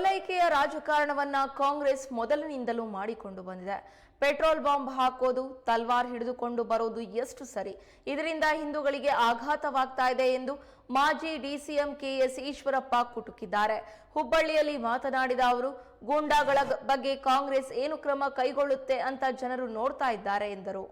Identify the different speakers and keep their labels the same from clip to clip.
Speaker 1: ಓಲೈಕೆಯ ರಾಜಕಾರಣವನ್ನ ಕಾಂಗ್ರೆಸ್ ಮೊದಲಿನಿಂದಲೂ ಮಾಡಿಕೊಂಡು ಬಂದಿದೆ. ಪೆಟ್ರೋಲ್ ಬಾಂಬ್ ಹಾಕೋದು, ತಲ್ವಾರ್ ಹಿಡಿದುಕೊಂಡು ಬರೋದು ಎಷ್ಟು ಸರಿ? ಇದರಿಂದ ಹಿಂದೂಗಳಿಗೆ ಆಘಾತವಾಗ್ತಾ ಇದೆ ಎಂದು ಮಾಜಿ ಡಿಸಿಎಂ ಕೆಎಸ್ ಈಶ್ವರಪ್ಪ ಕುಟುಕಿದ್ದಾರೆ. ಹುಬ್ಬಳ್ಳಿಯಲ್ಲಿ ಮಾತನಾಡಿದ ಅವರು, ಗೂಂಡಾಗಳ ಬಗ್ಗೆ ಕಾಂಗ್ರೆಸ್ ಏನು ಕ್ರಮ ಕೈಗೊಳ್ಳುತ್ತೆ ಅಂತ ಜನರು ನೋಡ್ತಾ ಇದ್ದಾರೆ ಎಂದರು.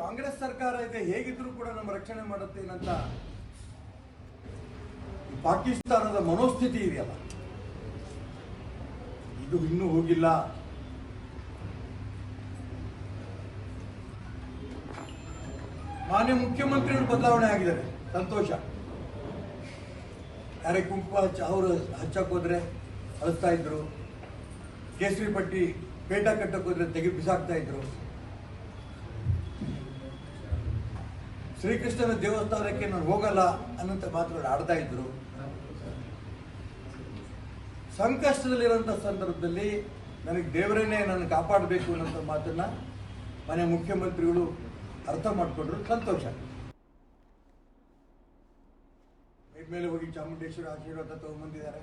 Speaker 2: ಕಾಂಗ್ರೆಸ್ ಸರ್ಕಾರ ಇದೆ, ಹೇಗಿದ್ರು ಕೂಡ ನಮ್ಮ ರಕ್ಷಣೆ ಮಾಡುತ್ತೇನಂತ ಪಾಕಿಸ್ತಾನದ ಮನೋಸ್ಥಿತಿ ಇದೆಯಲ್ಲ? ಇದು ಇನ್ನೂ ಹೋಗಿಲ್ಲ. ಮಾನ್ಯ ಮುಖ್ಯಮಂತ್ರಿಗಳು ಬದಲಾವಣೆ ಆಗಿದ್ದಾರೆ. ಸಂತೋಷ. ಯಾರೇ ಕುಂಕುಮ ಹಚ್ಚ, ಅವರು ಹಚ್ಚಕ್ ಹೋದ್ರೆ ಅಳಿಸ್ತಾ ಇದ್ರು. ಕೇಸರಿ ಪಟ್ಟಿ ಪೇಟ ಕಟ್ಟಕ್ಕೆ ಹೋದ್ರೆ ತೆಗೆ ಬಿಸಾಕ್ತಾ ಇದ್ರು. ಶ್ರೀಕೃಷ್ಣನ ದೇವಸ್ಥಾನಕ್ಕೆ ನಾನು ಹೋಗಲ್ಲ ಅನ್ನಂತ ಮಾತುಗಳು ಆಡ್ತಾ ಇದ್ರು. ಸಂಕಷ್ಟದಲ್ಲಿರುವಂಥ ಸಂದರ್ಭದಲ್ಲಿ ನನಗೆ ದೇವರನ್ನೇ ನನ್ನ ಕಾಪಾಡಬೇಕು ಅನ್ನೋಂಥ ಮಾತನ್ನ ಮನೆ ಮುಖ್ಯಮಂತ್ರಿಗಳು ಅರ್ಥ ಮಾಡಿಕೊಂಡ್ರು, ಸಂತೋಷ. ಮೇಲೆ ಹೋಗಿ ಚಾಮುಂಡೇಶ್ವರಿ ಆಶೀರ್ವಾದ ತಗೊಂಡ್ಬಂದಿದ್ದಾರೆ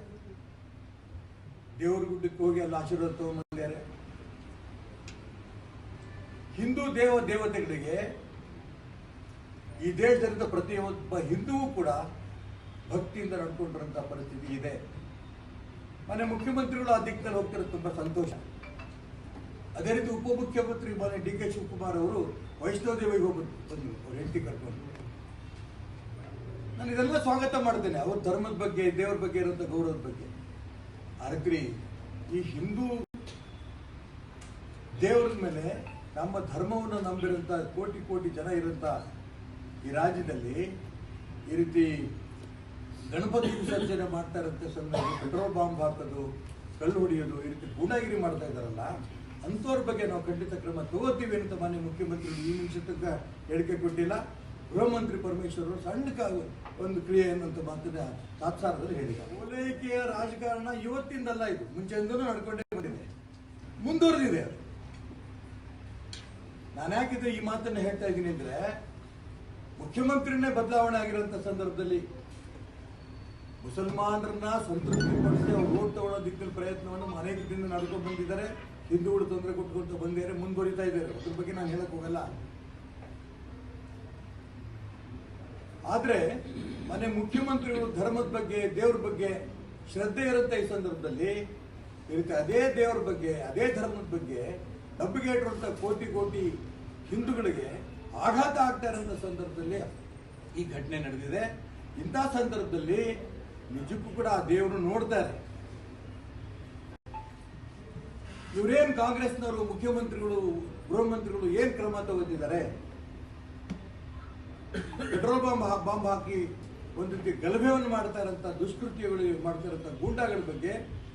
Speaker 2: ದೇವ್ರ ಗುಡ್ಡಕ್ಕೆ ಹೋಗಿ ಅಲ್ಲಿ ಆಶೀರ್ವಾದ ತಗೊಂಡ್ಬಂದಿದ್ದಾರೆ ಹಿಂದೂ ದೇವ ದೇವತೆಗಳಿಗೆ ಈ ದೇಶದಲ್ಲಿದ್ದ ಪ್ರತಿಯೊಬ್ಬ ಹಿಂದೂ ಕೂಡ ಭಕ್ತಿಯಿಂದ ನಡ್ಕೊಂಡಿರುವಂತಹ ಪರಿಸ್ಥಿತಿ ಇದೆ. ಮನೆ ಮುಖ್ಯಮಂತ್ರಿಗಳು ಆ ದಿಕ್ಕಿನಲ್ಲಿ ಹೋಗ್ತಿರೋದು ತುಂಬಾ ಸಂತೋಷ. ಅದೇ ರೀತಿ ಉಪಮುಖ್ಯಮಂತ್ರಿ ಮನೆ ಡಿ ಕೆ ಶಿವಕುಮಾರ್ ಅವರು ವೈಷ್ಣೋದೇವಿಗೆ ಹೋಗಿ ಬಂದ್ರು, ಅವ್ರ ಹೆಂಡತಿ ಕರ್ಕೊಂಡು. ನಾನು ಇದೆಲ್ಲ ಸ್ವಾಗತ ಮಾಡ್ತೇನೆ, ಅವ್ರ ಧರ್ಮದ ಬಗ್ಗೆ, ದೇವರ ಬಗ್ಗೆ ಇರುವಂತ ಗೌರವದ ಬಗ್ಗೆ. ಆದ್ರೆ ಈ ಹಿಂದೂ ದೇವರ ಮೇಲೆ ನಮ್ಮ ಧರ್ಮವನ್ನು ನಂಬಿರುವಂತ ಕೋಟಿ ಕೋಟಿ ಜನ ಇರುವಂತ ಈ ರಾಜ್ಯದಲ್ಲಿ ಈ ರೀತಿ ಗಣಪತಿ ವಿಸರ್ಜನೆ ಮಾಡ್ತಾ ಇರುತ್ತೆ ಸಂದರ್ಭ ಪೆಟ್ರೋಲ್ ಬಾಂಬ್ ಹಾಕೋದು, ಕಲ್ಲು ಹೊಡೆಯೋದು, ಈ ರೀತಿ ಗೂಂಡಾಗಿರಿ ಮಾಡ್ತಾ ಇದ್ದಾರಲ್ಲ, ಅಂಥವ್ರ ಬಗ್ಗೆ ನಾವು ಖಂಡಿತ ಕ್ರಮ ತಗೋತೀವಿ ಅಂತ ಮಾನ್ಯ ಮುಖ್ಯಮಂತ್ರಿಗಳು ಈ ನಿಮಿಷ ತನಕ ಹೇಳಿಕೆ ಕೊಟ್ಟಿಲ್ಲ. ಗೃಹ ಮಂತ್ರಿ ಪರಮೇಶ್ವರ್ ಅವರು ಸಣ್ಣ ಒಂದು ಕ್ರಿಯೆ ಅನ್ನುವಂಥ ಮಾತನ್ನ ತಾತ್ಸಾರದಲ್ಲಿ ಹೇಳಿದ್ದಾರೆ. ಓಲೈಕೆಯ ರಾಜಕಾರಣ ಇವತ್ತಿಂದಲ್ಲ ಇದು. ಮುಂಚೆಯಿಂದಲೂ ನಡ್ಕೊಂಡೇ ಬಂದಿದೆ. ಮುಂದುವರೆದಿದೆ ಅದು. ನಾನು ಯಾಕಿದ್ರೆ ಈ ಮಾತನ್ನು ಹೇಳ್ತಾ ಇದ್ದೀನಿ ಅಂದ್ರೆ ಮುಖ್ಯಮಂತ್ರಿನೇ ಬದಲಾವಣೆ ಆಗಿರುವಂತ ಸಂದರ್ಭದಲ್ಲಿ ಮುಸಲ್ಮಾನರನ್ನ ಸಂತೃಪ್ತಿಪಡಿಸಿ ಅವ್ರು ಓಟ್ ತಗೊಳ್ಳೋ ದಿಕ್ಕಲ್ಲಿ ಪ್ರಯತ್ನವನ್ನು ಅನೇಕ ದಿನ ನಡ್ಕೊಂಡು ಬಂದಿದ್ದಾರೆ. ಹಿಂದೂಗಳು ತೊಂದರೆ ಕೊಟ್ಕೊಳ್ತಾ ಬಂದಿದ್ದಾರೆ, ಮುಂದುವರಿತಾ ಇದ್ದಾರೆ. ಅದ್ರ ಬಗ್ಗೆ ನಾನು ಹೇಳಕ್ ಹೋಗಲ್ಲ. ಆದ್ರೆ ಮನೆ ಮುಖ್ಯಮಂತ್ರಿಗಳು ಧರ್ಮದ ಬಗ್ಗೆ, ದೇವ್ರ ಬಗ್ಗೆ ಶ್ರದ್ಧೆ ಇರುತ್ತೆ ಈ ಸಂದರ್ಭದಲ್ಲಿ. ಇರುತ್ತೆ ಅದೇ ದೇವ್ರ ಬಗ್ಗೆ, ಅದೇ ಧರ್ಮದ ಬಗ್ಗೆ, ಡಬ್ಬಿಗೆ ಕೋಟಿ ಕೋಟಿ ಹಿಂದೂಗಳಿಗೆ ಆಘಾತ ಆಗ್ತಾ ಇರೋಂಥ ಸಂದರ್ಭದಲ್ಲಿ ಈ ಘಟನೆ ನಡೆದಿದೆ. ಇಂಥ ಸಂದರ್ಭದಲ್ಲಿ ನಿಜಕ್ಕೂ ಕೂಡ ಆ ದೇವರು ನೋಡ್ತಾರೆ. ಇವರೇನ್ ಕಾಂಗ್ರೆಸ್ನವರು, ಮುಖ್ಯಮಂತ್ರಿಗಳು ಗೃಹ ಮಂತ್ರಿಗಳು ಏನ್ ಕ್ರಮ ತಗೋತಿದ್ದಾರೆ? ಪೆಟ್ರೋಲ್ ಬಾಂಬ್ ಬಾಂಬ್ ಹಾಕಿ ಒಂದು ರೀತಿ ಗಲಭೆಯನ್ನು ಮಾಡ್ತಾ ದುಷ್ಕೃತ್ಯಗಳು ಮಾಡ್ತಾ ಇರೋಂಥ ಗೂಂಡಾಗಳ ಬಗ್ಗೆ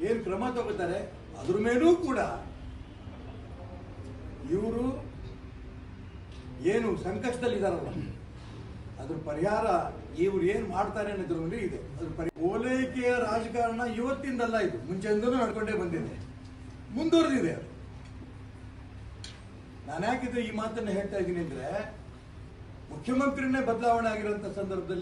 Speaker 2: ಏನ್ ಕ್ರಮ ತಗೋತಾರೆ? ಅದ್ರ ಮೇಲೂ ಕೂಡ ಇವರು ಏನು ಸಂಕಷ್ಟದಲ್ಲಿದ್ದಾರಲ್ಲ, ಅದ್ರ ಪರಿಹಾರ ಇವ್ರು ಏನ್ ಮಾಡ್ತಾರೆ ಅನ್ನೋದ್ರ ಮೇಲೆ ಇದೆ. ಅದ್ರ ಪರಿ ಓಲೈಕೆಯ ರಾಜಕಾರಣ ಇವತ್ತಿಂದಲ್ಲ ಇದು. ಮುಂಚೆಯಿಂದಲೂ ನಡ್ಕೊಂಡೇ ಬಂದಿದೆ ಮುಂದುವರೆದಿದೆ ಅದು. ನಾನು ಯಾಕಿದ್ರೆ ಈ ಮಾತನ್ನು ಹೇಳ್ತಾ ಇದ್ದೀನಿ ಅಂದ್ರೆ, ಮುಖ್ಯಮಂತ್ರಿನೇ ಬದಲಾವಣೆ ಆಗಿರುವಂತ ಸಂದರ್ಭದಲ್ಲಿ